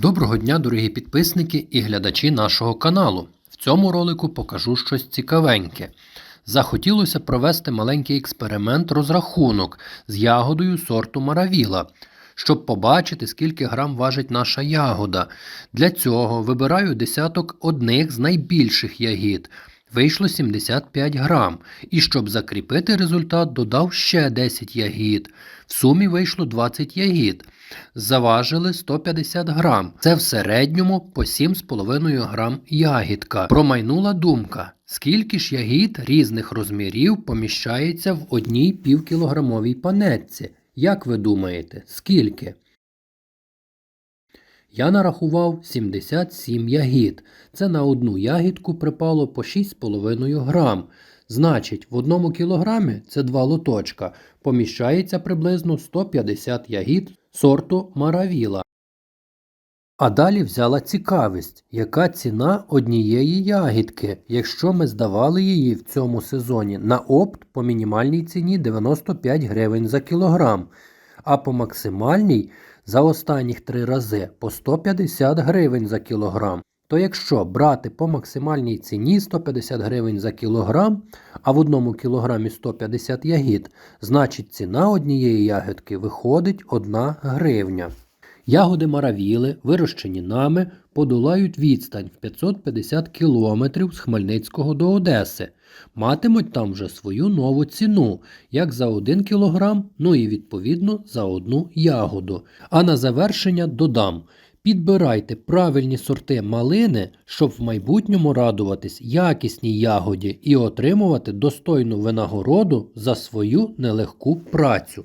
Доброго дня, дорогі підписники і глядачі нашого каналу. В цьому ролику покажу щось цікавеньке. Захотілося провести маленький експеримент розрахунок з ягодою сорту Маравіла, щоб побачити, скільки грам важить наша ягода. Для цього вибираю десяток одних з найбільших ягід. Вийшло 75 грам. І щоб закріпити результат, додав ще 10 ягід. В сумі вийшло 20 ягід. Заважили 150 грам. Це в середньому по 7,5 грам ягідка. Промайнула думка, скільки ж ягід різних розмірів поміщається в одній півкілограмовій панетці. Як ви думаєте, скільки? Я нарахував 77 ягід. Це на одну ягідку припало по 6,5 грам. Значить, в одному кілограмі це два лоточка. Поміщається приблизно 150 ягід сорту Маравіла. А далі взяла цікавість, яка ціна однієї ягідки, якщо ми здавали її в цьому сезоні на опт по мінімальній ціні 95 гривень за кілограм, а по максимальній за останніх три рази по 150 гривень за кілограм. То якщо брати по максимальній ціні 150 гривень за кілограм, а в одному кілограмі 150 ягід, значить ціна однієї ягідки виходить 1 гривня. Ягоди маравіли, вирощені нами, подолають відстань в 550 кілометрів з Хмельницького до Одеси. Матимуть там вже свою нову ціну, як за 1 кілограм, ну і відповідно за одну ягоду. А на завершення додам. Підбирайте правильні сорти малини, щоб в майбутньому радуватись якісній ягоді і отримувати достойну винагороду за свою нелегку працю.